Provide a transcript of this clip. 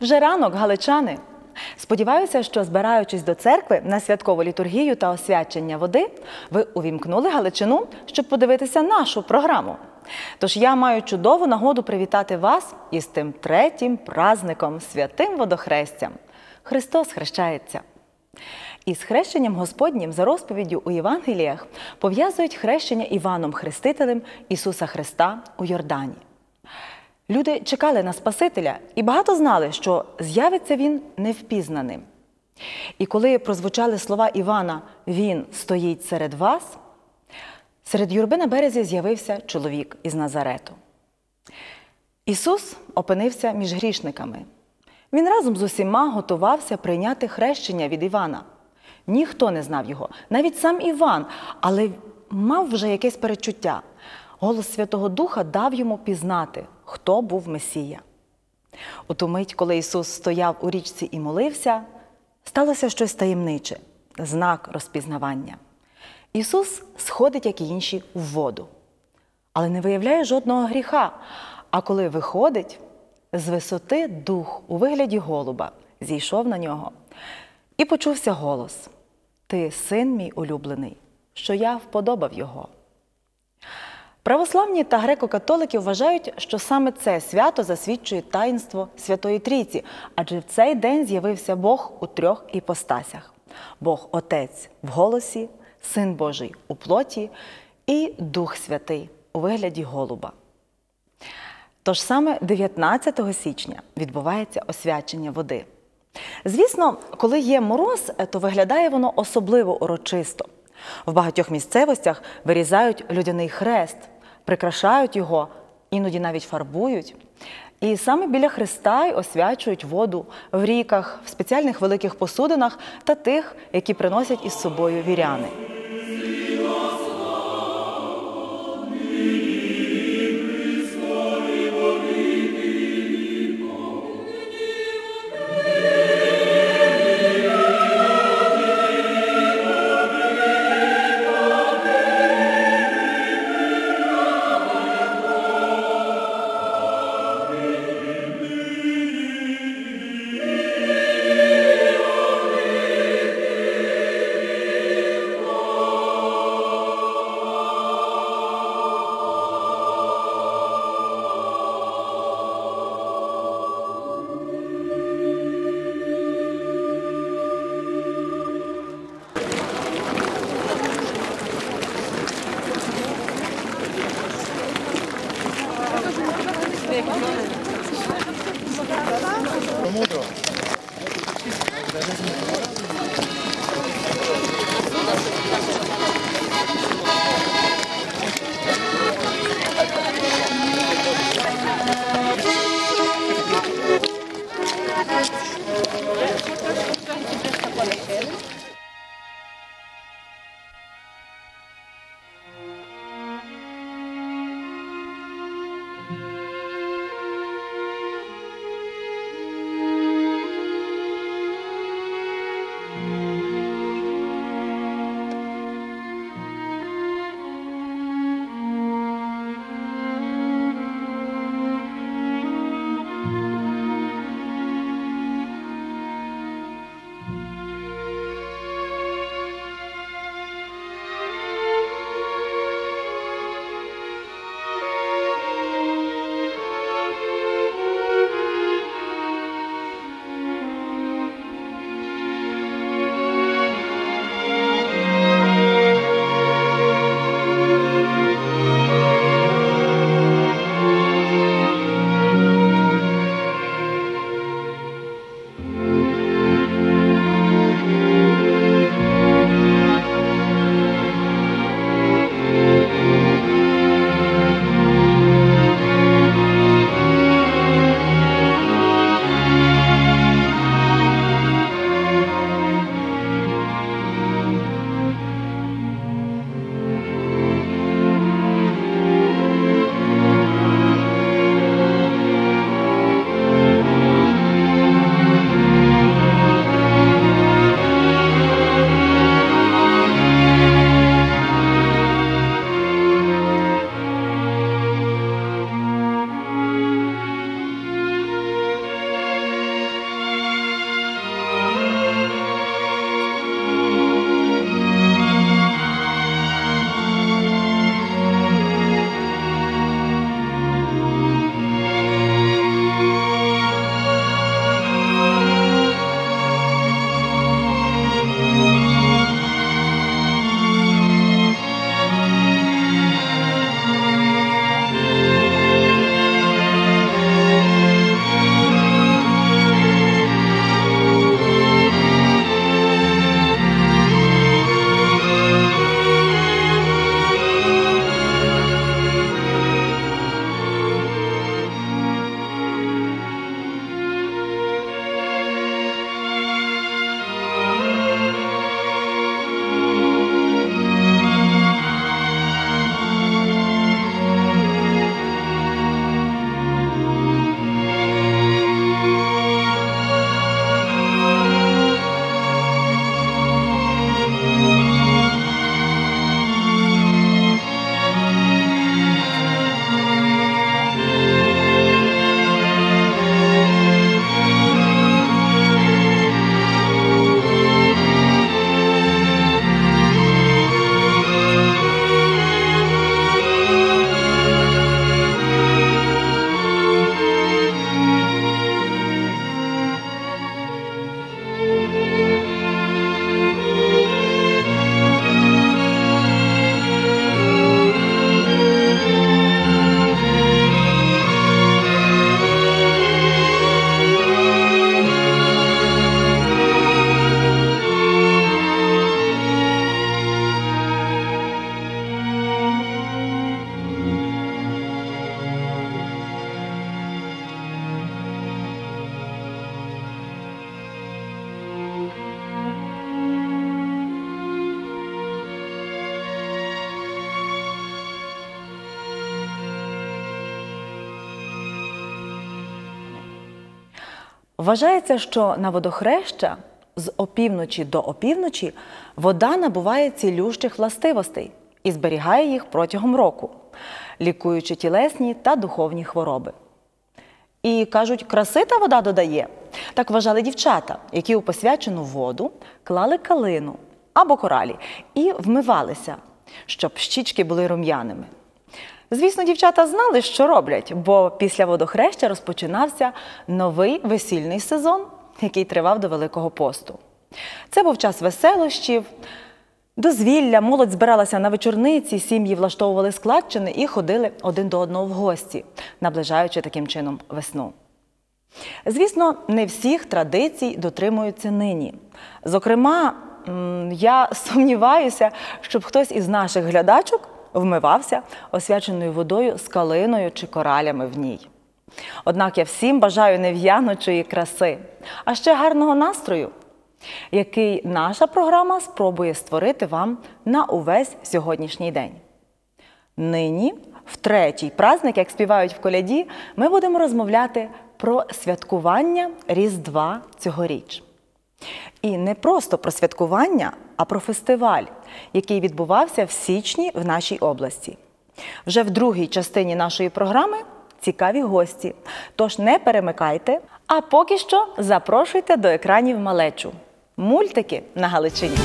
Вже ранок, галичани. Сподіваюся, що збираючись до церкви на святкову літургію та освячення води, ви увімкнули Галичину, щоб подивитися нашу програму. Тож я маю чудову нагоду привітати вас із тим третім празником святим водохрестям. Христос хрещається. Із хрещенням Господнім за розповіддю у Євангеліях пов'язують хрещення Іваном Хрестителем Ісуса Христа у Йордані. Люди чекали на Спасителя і багато знали, що з'явиться він невпізнаним. І коли прозвучали слова Івана Він стоїть серед вас, серед юрби на березі з'явився чоловік із Назарету. Ісус опинився між грішниками. Він разом з усіма готувався прийняти хрещення від Івана. Ніхто не знав його, навіть сам Іван, але мав вже якесь перечуття. Голос Святого Духа дав йому пізнати, хто був Месія. У ту мить, коли Ісус стояв у річці і молився, сталося щось таємниче, знак розпізнавання. Ісус сходить, як і інші, в воду, але не виявляє жодного гріха. А коли виходить, з висоти дух у вигляді голуба зійшов на нього і почувся голос: Ти син мій улюблений, що я вподобав його. Православні та греко-католики вважають, що саме це свято засвідчує таїнство Святої Трійці, адже в цей день з'явився Бог у трьох іпостасях: Бог Отець в голосі, Син Божий у плоті і Дух Святий у вигляді голуба. Тож саме 19 січня відбувається освячення води. Звісно, коли є мороз, то виглядає воно особливо урочисто. В багатьох місцевостях вирізають людяний хрест, прикрашають його, іноді навіть фарбують. І саме біля хреста й освячують воду в ріках, в спеціальних великих посудинах та тих, які приносять із собою віряни. Вважається, що на водохреща з опівночі до опівночі вода набуває цілющих властивостей і зберігає їх протягом року, лікуючи тілесні та духовні хвороби. І кажуть, краси та вода додає. Так вважали дівчата, які у посвячену воду клали калину або коралі і вмивалися, щоб щічки були рум'яними. Звісно, дівчата знали, що роблять, бо після водохреща розпочинався новий весільний сезон, який тривав до Великого посту. Це був час веселощів, дозвілля, молодь збиралася на вечорниці, сім'ї влаштовували складчини і ходили один до одного в гості, наближаючи таким чином весну. Звісно, не всіх традицій дотримуються нині. Зокрема, я сумніваюся, щоб хтось із наших глядачок вмивався освяченою водою з калиною чи коралями в ній. Однак я всім бажаю нев'яночої краси, а ще гарного настрою, який наша програма спробує створити вам на увесь сьогоднішній день. Нині, в третій праздник, як співають в коляді, ми будемо розмовляти про святкування Різдва цьогоріч. І не просто про святкування, а про фестиваль, який відбувався в січні в нашій області. Вже в другій частині нашої програми цікаві гості. Тож не перемикайте, а поки що запрошуйте до екранів малечу. Мультики на Галичині.